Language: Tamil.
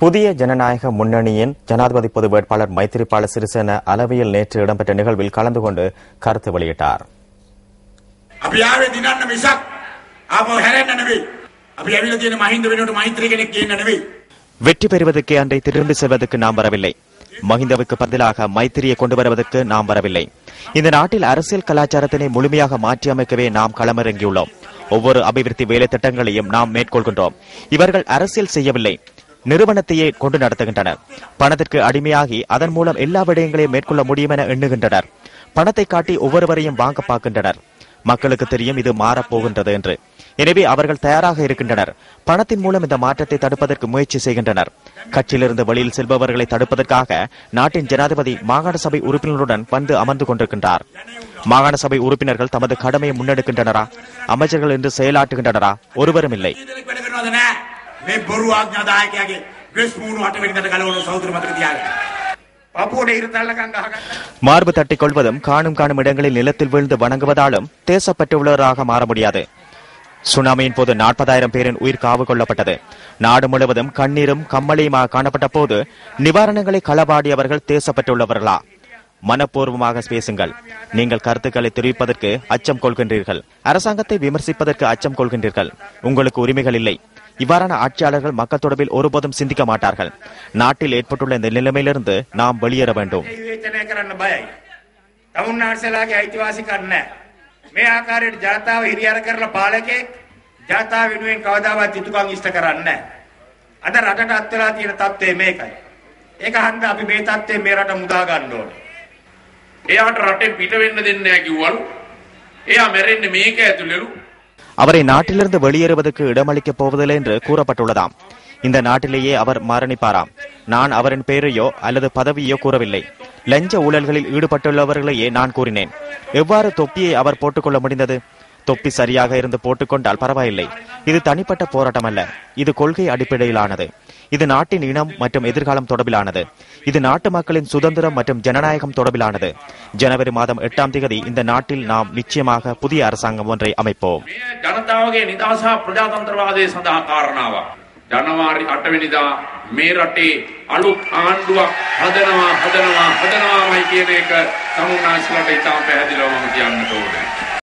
புதிய ஜனநாயக முன்னணியின் ஜனாதிபதி பொது வேட்பாளர் மைத்திரிபால சிறிசேன அளவையில் நேற்று இடம்பெற்ற நிகழ்வில் கலந்து கொண்டு கருத்து வெளியிட்டார். வெற்றி பெறுவதற்கு அன்றை திரும்பி செல்வதற்கு நாம் வரவில்லை. மஹிந்தவுக்கு பதிலாக மைத்திரியை கொண்டு வருவதற்கு நாம் வரவில்லை. இந்த நாட்டில் அரசியல் கலாச்சாரத்தினை முழுமையாக மாற்றியமைக்கவே நாம் களமிறங்கியுள்ளோம். ஒவ்வொரு அபிவிருத்தி வேலை திட்டங்களையும் நாம் மேற்கொள்கின்றோம். இவர்கள் அரசியல் செய்யவில்லை. நிறுவனத்தையே கொண்டு நடத்துகின்றனர். பணத்திற்கு அடிமையாகி அதன் மூலம் எல்லா விடயங்களையும் மேற்கொள்ள முடியும் என எண்ணுகின்றனர். பணத்தை காட்டி ஒவ்வொருவரையும் வாங்க பார்க்கின்றனர். மக்களுக்கு தெரியும் இது மாறப்போகின்றது என்று. எனவே அவர்கள் தயாராக இருக்கின்றனர். பணத்தின் மூலம் இந்த மாற்றத்தை தடுப்பதற்கு முயற்சி செய்கின்றனர். கட்சியிலிருந்து வெளியில் செல்பவர்களை தடுப்பதற்காக நாட்டின் ஜனாதிபதி மாகாண சபை உறுப்பினருடன் வந்து அமர்ந்து கொண்டிருக்கின்றார். மாகாண சபை உறுப்பினர்கள் தமது கடமையை முன்னெடுக்கின்றனரா? அமைச்சர்கள் என்று செயலாற்றுகின்றனரா? ஒருவரும் இல்லை. කීදෙනෙක් වැඩ කරනවද නෑ. මේ බොරු ආඥාදායකයාගේ ග්‍රෙස් මූණු අට වෙනිදට ගලවන සහෝදර මතක තියාගන්න. පපුවට ඉර තල්ලකම් ගහගන්න. மார்பு தட்டிக் கொள்வதும் காணும் காணும் இடங்களில் நிலத்தில் விழுந்து வணங்குவதாலும் தேசப்பற்றுள்ளவராக மாற முடியாது சுனாமியின் போது நாற்பதாயிரம் பேரின் உயிர் காவு கொள்ளப்பட்டது நாடு முழுவதும் கண்ணீரும் கம்மலையுமாக காணப்பட்ட போது நிவாரணங்களை களவாடியவர்கள் தேசப்பட்டுள்ளவர்களா மனப்பூர்வமாக பேசுங்கள் நீங்கள் கருத்துக்களை தெரிவிப்பதற்கு அச்சம் கொள்கின்றீர்கள் அரசாங்கத்தை விமர்சிப்பதற்கு அச்சம் கொள்கின்றீர்கள் உங்களுக்கு உரிமைகள் இல்லை இவ்வாறான ஆட்சியாளர்கள் மக்கள் தொடர்பில் ஒருபோதும் சிந்திக்க மாட்டார்கள் நாட்டில் ஏற்பட்டுள்ள இந்த நிலைமையிலிருந்து நாம் வெளியேற வேண்டும் ඒ විවේචනය කරන්න බයයි. තමුන්නාන්සලාගේ අයිතිවාසිකම් නැහැ. මේ ආකාරයට ජනතාව හිරියර කරලා පාලකෙක් ජනතාව වෙනුවෙන් කවදාවත් යුතුයකම් ඉෂ්ට කරන්නේ නැහැ. අද රටට අත් වෙලා තියෙන තත්ත්වය මේකයි. ඒක හන්ද අපි මේ තත්ත්වයෙන් මේ රට මුදා ගන්න ඕනේ. එයාට රටෙන් පිට වෙන්න දෙන්නේ නැහැ කිව්වලු. එයා මැරෙන්නේ මේක ඇතුළේලු. அவரை நாட்டிலிருந்து வெளியேறுவதற்கு இடமளிக்கப் போவதில்லை என்று கூறப்பட்டுள்ளதாம். இந்த நாட்டிலேயே அவர் மரணிப்பாராம். நான் அவரின் பெயரையோ அல்லது பதவியோ கூறவில்லை. லஞ்ச ஊழல்களில் ஈடுபட்டுள்ளவர்களையே நான் கூறினேன். எவ்வாறு தொப்பியை அவர் போட்டுக்கொள்ள முடிந்தது? தொப்பி சரியாக இருந்து போட்டுக்கொண்டால் பரவாயில்லை இது தனிப்பட்ட போராட்டம் அல்ல இது கொள்கை அடிப்படையிலானது இது நாட்டின் இனம் மற்றும் எதிர்காலம் தொடர்பிலானது இது நாட்டு மக்களின் சுதந்திரம் மற்றும் ஜனநாயகம் தொடர்பிலானது ஜனவரி மாதம் எட்டாம் தேதி இந்த நாட்டில் நாம் நிச்சயமாக புதிய அரசாங்கம் ஒன்றை அமைப்போம் මේ ජනතාවගේ නිදහස හා ප්‍රජාතන්ත්‍රවාදය සඳහා කාරණාවක්. ජනවාරි 8 වෙනිදා මේ රටේ අලුත් ආණ්ඩුවක් හදනවා හදනවා හදනවාමයි කියන එක සමුනාස්ලට ඉතාම පැහැදිලිව මම කියන්නට ඕනේ.